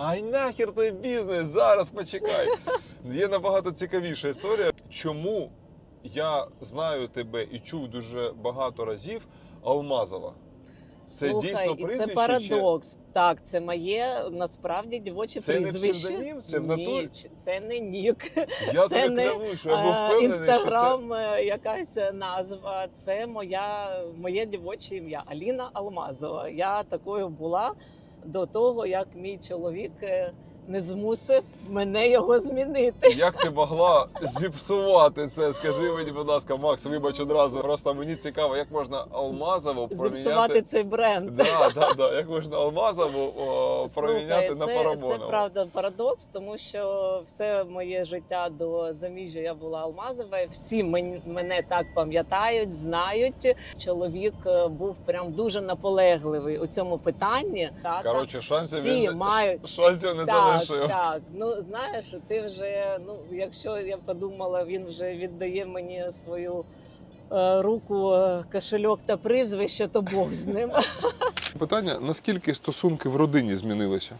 Ай нахер той бізнес, зараз почекай. Є набагато цікавіша історія. Чому я знаю тебе і чув дуже багато разів Алмазова? Це Слухай, дійсно і прізвище? це парадокс. Так, це моє насправді дівоче Це не прізвище. псевдонім? Це в Ні, натурі? ч- це не нік. Я це не, що я був Е, що це... Інстаграм, е, якась назва. Це моя моє дівоче ім'я Аліна Алмазова. Я такою була до того, як мій чоловік е, не змусив мене його змінити. Як ти могла зіпсувати це? Скажи мені, будь ласка, Макс, вибач одразу. Просто мені цікаво, як можна Алмазову Зіпсувати цей бренд. Да, да, да. Як можна Алмазову о, проміняти на Парамонову? Це правда парадокс, тому що все моє життя до заміжжя я була Алмазова. Всі мен- мене так пам'ятають, знають. Чоловік е, був прям дуже наполегливий у цьому питанні. Коротше, шансів всі він мають- шансів не так, залишив. так. Ну знаєш, ти вже ну, якщо я подумала, він вже віддає мені свою. е, Руку, е, кошельок та прізвище, то Бог з ним. Питання: наскільки стосунки в родині змінилися?